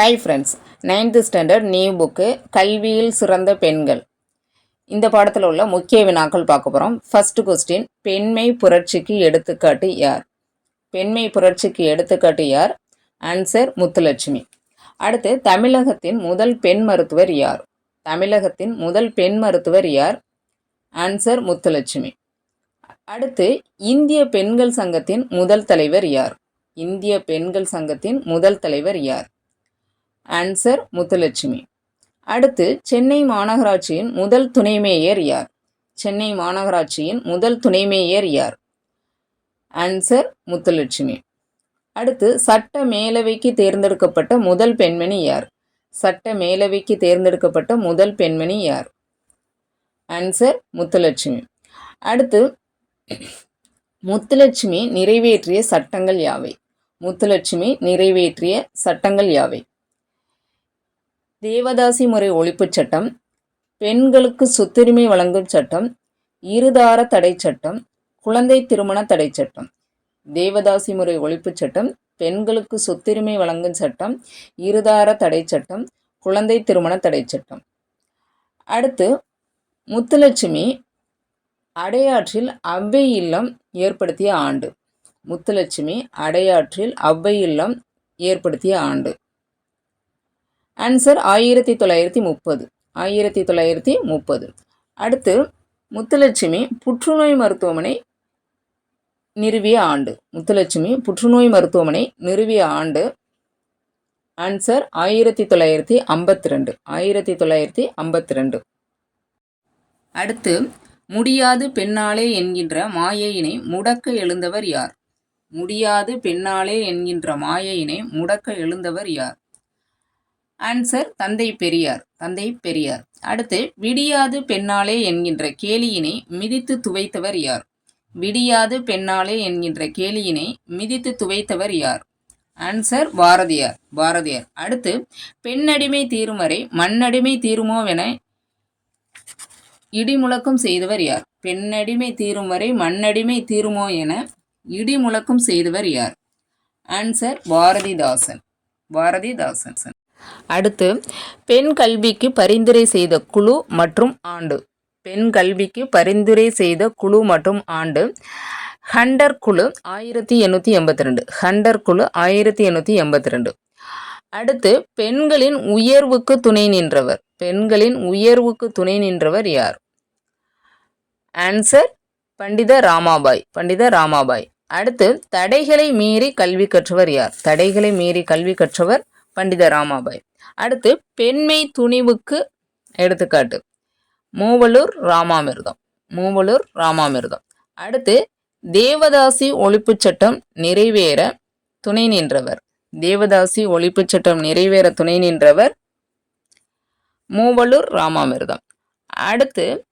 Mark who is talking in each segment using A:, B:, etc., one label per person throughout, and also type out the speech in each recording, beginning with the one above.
A: Hi friends ninth standard new book கல்வியில் சிறந்த பெண்கள். இந்த பாடத்தில் உள்ள முக்கிய வினாக்கள் பார்க்க போகிறோம் ஃபஸ்ட்டு கொஸ்டின் பெண்மை புரட்சிக்கு எடுத்துக்காட்டு யார்? பெண்மை புரட்சிக்கு எடுத்துக்காட்டு யார்? ஆன்சர் முத்துலட்சுமி. அடுத்து தமிழகத்தின் முதல் பெண் மருத்துவர் யார்? தமிழகத்தின் முதல் பெண் மருத்துவர் யார்? ஆன்சர் முத்துலட்சுமி. அடுத்து இந்திய பெண்கள் சங்கத்தின் முதல் தலைவர் யார்? இந்திய பெண்கள் சங்கத்தின் முதல் தலைவர் யார்? ஆன்சர் முத்துலட்சுமி. அடுத்து சென்னை மாநகராட்சியின் முதல் துணை மேயர் யார்? சென்னை மாநகராட்சியின் முதல் துணை மேயர் யார்? ஆன்சர் முத்துலட்சுமி. அடுத்து சட்ட மேலவைக்கு தேர்ந்தெடுக்கப்பட்ட முதல் பெண்மணி யார்? சட்ட மேலவைக்கு தேர்ந்தெடுக்கப்பட்ட முதல் பெண்மணி யார்? ஆன்சர் முத்துலட்சுமி. அடுத்து முத்துலட்சுமி நிறைவேற்றிய சட்டங்கள் யாவை? முத்துலட்சுமி நிறைவேற்றிய சட்டங்கள் யாவை? தேவதாசி முறை ஒழிப்புச் சட்டம் பெண்களுக்கு சொத்துரிமை வழங்கும் சட்டம் இருதார தடை சட்டம் குழந்தை திருமண தடை சட்டம். தேவதாசி முறை ஒழிப்புச் சட்டம் பெண்களுக்கு சொத்துரிமை வழங்கும் சட்டம் இருதார தடை சட்டம் குழந்தை திருமண தடை சட்டம். அடுத்து முத்துலட்சுமி அடையாற்றில் அவ்வை இல்லம் ஏற்படுத்திய ஆண்டு. முத்துலட்சுமி அடையாற்றில் அவ்வை இல்லம் ஏற்படுத்திய ஆண்டு. ஆன்சர் ஆயிரத்தி தொள்ளாயிரத்தி முப்பது. ஆயிரத்தி தொள்ளாயிரத்தி முப்பது. அடுத்து முத்துலட்சுமி புற்றுநோய் மருத்துவமனை நிறுவிய ஆண்டு. முத்துலட்சுமி புற்றுநோய் மருத்துவமனை நிறுவிய ஆண்டு. ஆன்சர் ஆயிரத்தி தொள்ளாயிரத்தி ஐம்பத்தி ரெண்டு ஆயிரத்தி தொள்ளாயிரத்தி ஐம்பத்தி ரெண்டு அடுத்து முடியாது பெண்ணாலே என்கின்ற மாயையினை முடக்க எழுந்தவர் யார்? முடியாது பெண்ணாலே என்கின்ற மாயையினை முடக்க எழுந்தவர் யார்? ஆன்சர் தந்தை பெரியார் தந்தை பெரியார். அடுத்து விடியாது பெண்ணாலே என்கின்ற கேலியினை மிதித்து துவைத்தவர் யார்? விடியாது பெண்ணாலே என்கின்ற கேலியினை மிதித்து துவைத்தவர் யார்? ஆன்சர் பாரதியார் பாரதியார். அடுத்து பெண்ணடிமை தீரும் வரை மண்ணடிமை தீருமோவென இடிமுழக்கம் செய்தவர் யார்? பெண்ணடிமை தீரும் வரை மண்ணடிமை தீருமோ என இடிமுழக்கம் செய்தவர் யார்? ஆன்சர் பாரதிதாசன் பாரதிதாசன் அடுத்து பெண் கல்விக்கு பரிந்துரை செய்த குழு மற்றும் ஆண்டு. பெண் கல்விக்கு பரிந்துரை செய்த குழு மற்றும் ஆண்டு. ஹண்டர் குழு ஆயிரத்தி எண்ணூற்றி எண்பத்தி ரெண்டு. ஹண்டர் குழு ஆயிரத்தி எண்ணூற்றி எண்பத்தி ரெண்டு. அடுத்து பெண்களின் உயர்வுக்கு துணை நின்றவர். பெண்களின் உயர்வுக்கு துணை நின்றவர் யார்? ஆன்சர் பண்டித ராமாபாய். பண்டித ராமாபாய். அடுத்து தடைகளை மீறி கல்வி கற்றவர் யார்? தடைகளை மீறி கல்வி கற்றவர் பண்டித ராமாபாய். அடுத்து பெண்மை துணிவுக்கு எடுத்துக்காட்டு. மூவலூர் ராமாமிர்தம். மூவலூர் ராமாமிர்தம். அடுத்து தேவதாசி ஒழிப்புச் சட்டம் நிறைவேற துணை நின்றவர். தேவதாசி ஒழிப்புச் சட்டம் நிறைவேற துணை நின்றவர் மூவலூர் ராமாமிர்தம். அடுத்து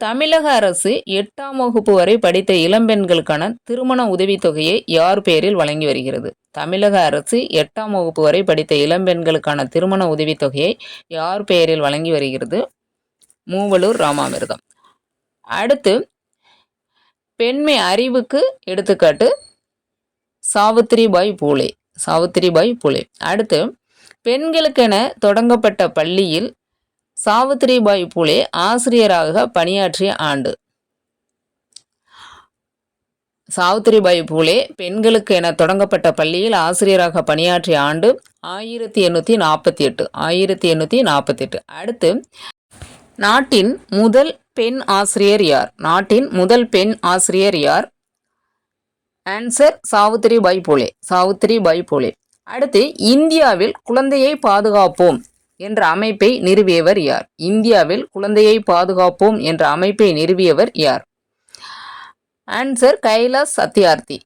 A: தமிழக அரசு எட்டாம் வகுப்பு வரை படித்த இளம்பெண்களுக்கான திருமண உதவித்தொகையை யார் பேரில் வழங்கி வருகிறது? தமிழக அரசு எட்டாம் வகுப்பு வரை படித்த இளம்பெண்களுக்கான திருமண உதவித்தொகையை யார் பெயரில் வழங்கி வருகிறது? மூவலூர் ராமாமிர்தம். அடுத்து பெண்மை அறிவுக்கு எடுத்துக்காட்டு சாவித்திரிபாய் பூலே சாவித்திரிபாய் பூலே. அடுத்து பெண்களுக்கென தொடங்கப்பட்ட பள்ளியில் சாவித்ரிபாய் பூலே ஆசிரியராக பணியாற்றிய ஆண்டு. சாவித்ரிபாய் பூலே பெண்களுக்கு என தொடங்கப்பட்ட பள்ளியில் ஆசிரியராக பணியாற்றிய ஆண்டு ஆயிரத்தி எண்ணூற்றி நாற்பத்தி எட்டு ஆயிரத்தி எண்ணூற்றி நாற்பத்தி எட்டு. அடுத்து நாட்டின் முதல் பெண் ஆசிரியர் யார்? நாட்டின் முதல் பெண் ஆசிரியர் யார்? ஆன்சர் சாவித்திரிபாய் பூலே சாவித்திரிபாய் பூலே. அடுத்து இந்தியாவில் குழந்தையை பாதுகாப்போம். என்ற அமைப்பை நிறுவியவர் யார்? இந்தியாவில் குழந்தையை பாதுகாப்போம் என்ற அமைப்பை நிறுவியவர் யார்? ஆன்சர் கைலாஸ் சத்யார்த்தி.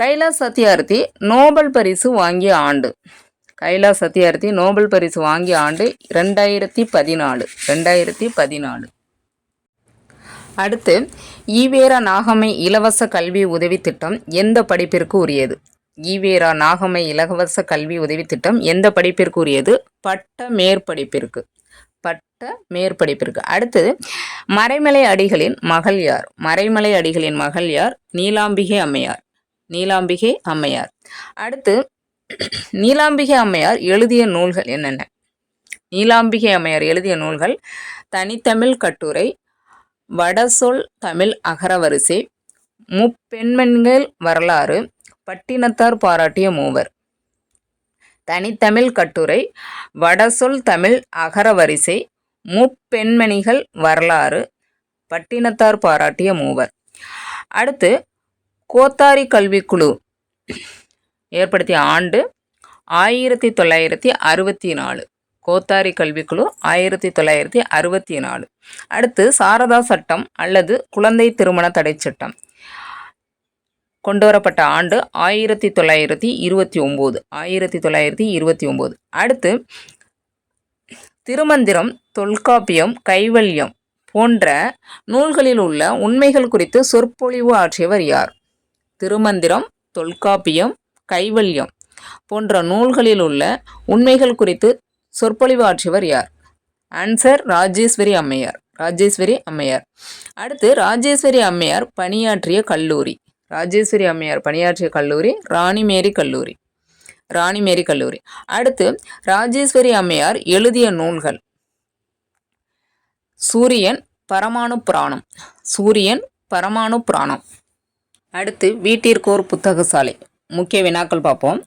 A: கைலாஸ் சத்யார்த்தி நோபல் பரிசு வாங்கிய ஆண்டு. கைலாஸ் சத்யார்த்தி நோபல் பரிசு வாங்கிய ஆண்டு ரெண்டாயிரத்தி பதினாலு. ரெண்டாயிரத்தி பதினாலு. அடுத்து ஈவேரா நாகமை இலவச கல்வி உதவி திட்டம் எந்த படிப்பிற்கு உரியது? ஈவேரா நாகமை இலவச கல்வி உதவி திட்டம் எந்த படிப்பிற்கு உரியது பட்ட மேற்படிப்பிற்கு. பட்ட மேற்படிப்பிற்கு. அடுத்தது மறைமலை அடிகளின் மகள் யார்? மறைமலை அடிகளின் மகள் யார்? நீலாம்பிகை அம்மையார். நீலாம்பிகை அம்மையார். அடுத்து நீலாம்பிகை அம்மையார் எழுதிய நூல்கள் என்னென்ன? நீலாம்பிகை அம்மையார் எழுதிய நூல்கள் தனித்தமிழ் கட்டுரை வடசொல் தமிழ் அகரவரிசை முப்பெண்மண்கள் வரலாறு பட்டினத்தார் பாராட்டிய மூவர். தனித்தமிழ் கட்டுரை வடசொல் தமிழ் அகரவரிசை முப்பெண்மணிகள் வரலாறு பட்டினத்தார் பாராட்டிய மூவர். அடுத்து கோத்தாரி கல்விக்குழு ஏற்படுத்திய ஆண்டு ஆயிரத்தி தொள்ளாயிரத்தி அறுபத்தி நாலு கோத்தாரி கல்விக்குழு ஆயிரத்தி தொள்ளாயிரத்தி அறுபத்தி நாலு அடுத்து சாரதா சட்டம் அல்லது குழந்தை திருமண தடை சட்டம். கொண்டு வரப்பட்ட ஆண்டு ஆயிரத்தி தொள்ளாயிரத்தி இருபத்தி ஒம்பது. ஆயிரத்தி தொள்ளாயிரத்தி இருபத்தி ஒம்பது. அடுத்து திருமந்திரம் தொல்காப்பியம் கைவல்யம் போன்ற நூல்களில் உள்ள உண்மைகள் குறித்து சொற்பொழிவு ஆற்றியவர் யார்? திருமந்திரம் தொல்காப்பியம் கைவல்யம் போன்ற நூல்களில் உள்ள உண்மைகள் குறித்து சொற்பொழிவு ஆற்றியவர் யார்? ஆன்சர் ராஜேஸ்வரி அம்மையார். ராஜேஸ்வரி அம்மையார். அடுத்து ராஜேஸ்வரி அம்மையார் பணியாற்றிய கல்லூரி. ராஜேஸ்வரி அம்மையார் பணியாற்றிய கல்லூரி ராணிமேரி கல்லூரி. ராணிமேரி கல்லூரி. அடுத்து ராஜேஸ்வரி அம்மையார் எழுதிய நூல்கள். சூரியன் பரமாணு புராணம். சூரியன் பரமாணு புராணம். அடுத்து வீட்டிற்கோர் புத்தகசாலை. முக்கிய வினாக்கள் பார்ப்போம்.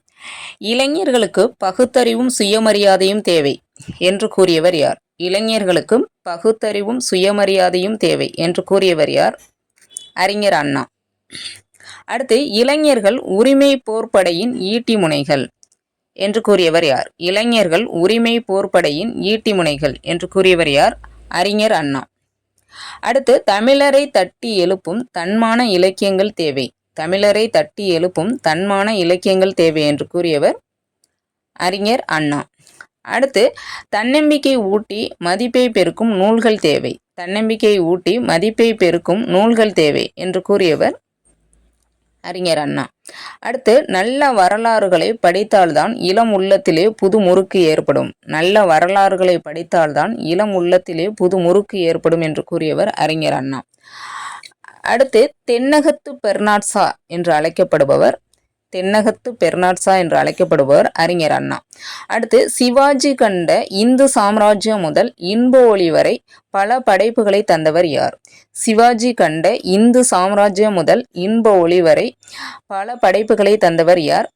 A: இளைஞர்களுக்கு பகுத்தறிவும் சுயமரியாதையும் தேவை என்று கூறியவர் யார்? இளைஞர்களுக்கு பகுத்தறிவும் சுயமரியாதையும் தேவை என்று கூறியவர் யார்? அறிஞர் அண்ணா. அடுத்து இளைஞர்கள் உரிமை போர்ப்படையின் ஈட்டி முனைகள் என்று கூறியவர் யார்? இளைஞர்கள் உரிமை போர்ப்படையின் ஈட்டி முனைகள் என்று கூறியவர் யார்? அறிஞர் அண்ணா. அடுத்து தமிழரை தட்டி எழுப்பும் தன்மான இலக்கியங்கள் தேவை. தமிழரை தட்டி எழுப்பும் தன்மான இலக்கியங்கள் தேவை என்று கூறியவர் அறிஞர் அண்ணா. அடுத்து தன்னம்பிக்கை ஊட்டி மதிப்பை பெருக்கும் நூல்கள் தேவை. தன்னம்பிக்கை ஊட்டி மதிப்பை பெருக்கும் நூல்கள் தேவை என்று கூறியவர் அறிஞர் அண்ணா. அடுத்து நல்ல வரலாறுகளை படித்தால்தான் இளம் உள்ளத்திலே புது முறுக்கு ஏற்படும். நல்ல வரலாறுகளை படித்தால்தான் இளம் உள்ளத்திலே புது முறுக்கு ஏற்படும் என்று கூறியவர் அறிஞர் அண்ணா. அடுத்து தென்னகத்து பெர்னாட்சா என்று அழைக்கப்படுபவர் தென்னகத்து பெர்னாட்சா என்று அழைக்கப்படுபவர் அறிஞர் அண்ணா. அடுத்து சிவாஜி கண்ட இந்து சாம்ராஜ்யம் முதல் இன்ப ஒளி வரை பல படைப்புகளை தந்தவர் யார்? சிவாஜி கண்ட இந்து சாம்ராஜ்யம் முதல் இன்ப ஒளி வரை பல படைப்புகளை தந்தவர் யார்?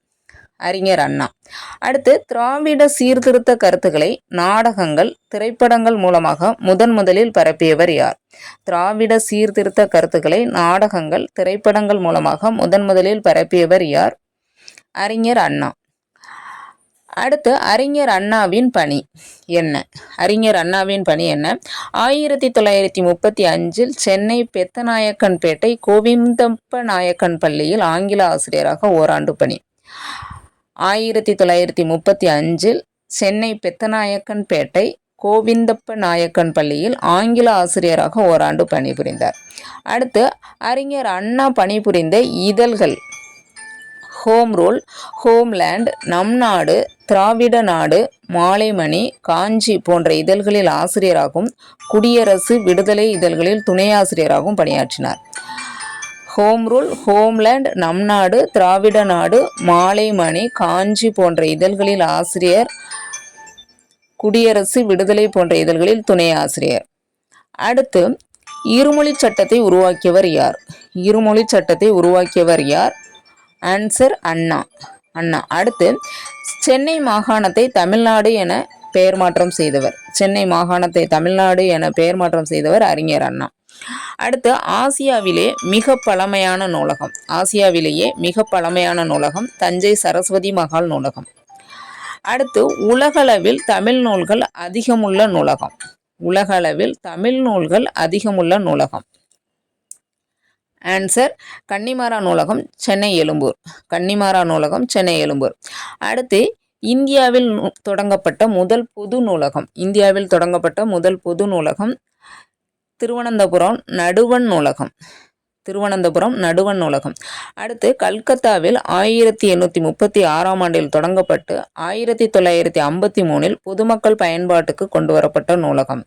A: அறிஞர் அண்ணா. அடுத்து திராவிட சீர்திருத்த கருத்துக்களை நாடகங்கள் திரைப்படங்கள் மூலமாக முதன் முதலில் பரப்பியவர் யார்? திராவிட சீர்திருத்த கருத்துக்களை நாடகங்கள் திரைப்படங்கள் மூலமாக முதன் முதலில் பரப்பியவர் யார்? அறிஞர் அண்ணா. அடுத்து அறிஞர் அண்ணாவின் பணி என்ன? அறிஞர் அண்ணாவின் பணி என்ன? ஆயிரத்தி தொள்ளாயிரத்தி முப்பத்தி அஞ்சில் சென்னை பெத்தநாயக்கன்பேட்டை கோவிந்தப்ப நாயக்கன் பள்ளியில் ஆங்கில ஆசிரியராக ஓராண்டு பணி. ஆயிரத்தி தொள்ளாயிரத்தி முப்பத்தி அஞ்சில் சென்னை பெத்தநாயக்கன்பேட்டை கோவிந்தப்ப நாயக்கன் பள்ளியில் ஆங்கில ஆசிரியராக ஓராண்டு பணிபுரிந்தார். அடுத்து அறிஞர் அண்ணா பணிபுரிந்த இதழ்கள் ஹோம் ரூல் ஹோம்லேண்ட் நம் நாடு திராவிட நாடு மாலைமணி காஞ்சி போன்ற இதழ்களில் ஆசிரியராகவும் குடியரசு விடுதலை இதழ்களில் துணை ஆசிரியராகவும் பணியாற்றினார். ஹோம் ரூல் ஹோம்லேண்ட் நம் நாடு திராவிட நாடு மாலைமணி காஞ்சி போன்ற இதழ்களில் ஆசிரியர் குடியரசு விடுதலை போன்ற இதழ்களில் துணை ஆசிரியர். அடுத்து இருமொழி சட்டத்தை உருவாக்கியவர் யார்? இருமொழி சட்டத்தை உருவாக்கியவர் யார்? ஆன்சர் அண்ணா அண்ணா அடுத்து சென்னை மாகாணத்தை தமிழ்நாடு என பெயர் மாற்றம் செய்தவர். சென்னை மாகாணத்தை தமிழ்நாடு என பெயர் மாற்றம் செய்தவர் அறிஞர் அண்ணா. அடுத்து ஆசியாவிலே மிக பழமையான நூலகம். ஆசியாவிலேயே மிக பழமையான நூலகம் தஞ்சை சரஸ்வதி மகால் நூலகம். அடுத்து உலகளவில் தமிழ் நூல்கள் அதிகமுள்ள நூலகம். உலகளவில் தமிழ் நூல்கள் அதிகமுள்ள நூலகம். ஆன்சர் கன்னிமாரா நூலகம் சென்னை எழும்பூர். கன்னிமாரா நூலகம் சென்னை எழும்பூர். அடுத்து இந்தியாவில் தொடங்கப்பட்ட முதல் பொது நூலகம். இந்தியாவில் தொடங்கப்பட்ட முதல் பொது நூலகம் திருவனந்தபுரம் நடுவன் நூலகம். திருவனந்தபுரம் நடுவன் நூலகம். அடுத்து கல்கத்தாவில் ஆயிரத்தி எண்ணூற்றி முப்பத்தி ஆறாம் ஆண்டில் தொடங்கப்பட்டு ஆயிரத்தி தொள்ளாயிரத்தி ஐம்பத்தி மூணில் பொதுமக்கள் பயன்பாட்டுக்கு கொண்டு வரப்பட்ட நூலகம்.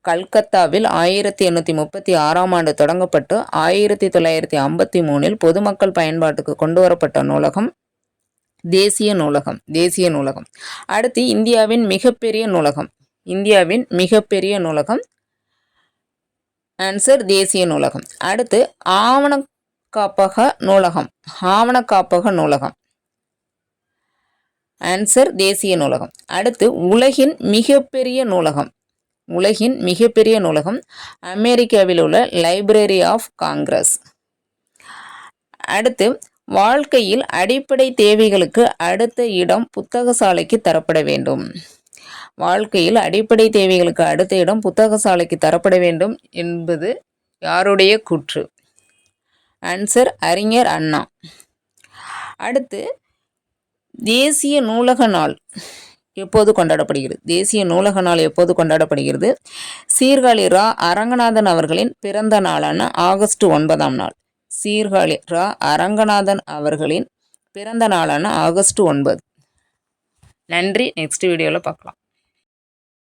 A: கல்கத்தாவில் ஆயிரத்தி எண்ணூற்றி முப்பத்தி ஆறாம் ஆண்டு தொடங்கப்பட்டு ஆயிரத்தி தொள்ளாயிரத்தி ஐம்பத்தி மூணில் பொதுமக்கள் பயன்பாட்டுக்கு கொண்டு வரப்பட்ட நூலகம் தேசிய நூலகம் தேசிய நூலகம். அடுத்து இந்தியாவின் மிகப்பெரிய நூலகம் இந்தியாவின் மிகப்பெரிய நூலகம் ஆன்சர் தேசிய நூலகம். அடுத்து ஆவண காப்பக நூலகம். ஆவண காப்பக நூலகம். ஆன்சர் தேசிய நூலகம். அடுத்து உலகின் மிகப்பெரிய நூலகம். உலகின் மிகப்பெரிய நூலகம் அமெரிக்காவில் உள்ள லைப்ரரி ஆஃப் காங்கிரஸ் அடுத்து வாழ்க்கையில் அடிப்படை தேவைகளுக்கு அடுத்த இடம் புத்தக சாலைக்கு தரப்பட வேண்டும். வாழ்க்கையில் அடிப்படை தேவைகளுக்கு அடுத்த இடம் புத்தக சாலைக்கு தரப்பட வேண்டும் என்பது யாருடைய கூற்று? ஆன்சர் அறிஞர் அண்ணா. அடுத்து தேசிய நூலக நாள் எப்போது கொண்டாடப்படுகிறது? தேசிய நூலக நாள் எப்போது கொண்டாடப்படுகிறது? சீர்காழி ரா. அரங்கநாதன் அவர்களின் பிறந்த நாளான ஆகஸ்ட் ஒன்பதாம் நாள். சீர்காழி ரா. அரங்கநாதன் அவர்களின் பிறந்த நாளான ஆகஸ்ட் ஒன்பது. நன்றி. நெக்ஸ்ட் வீடியோவில் பார்க்கலாம்.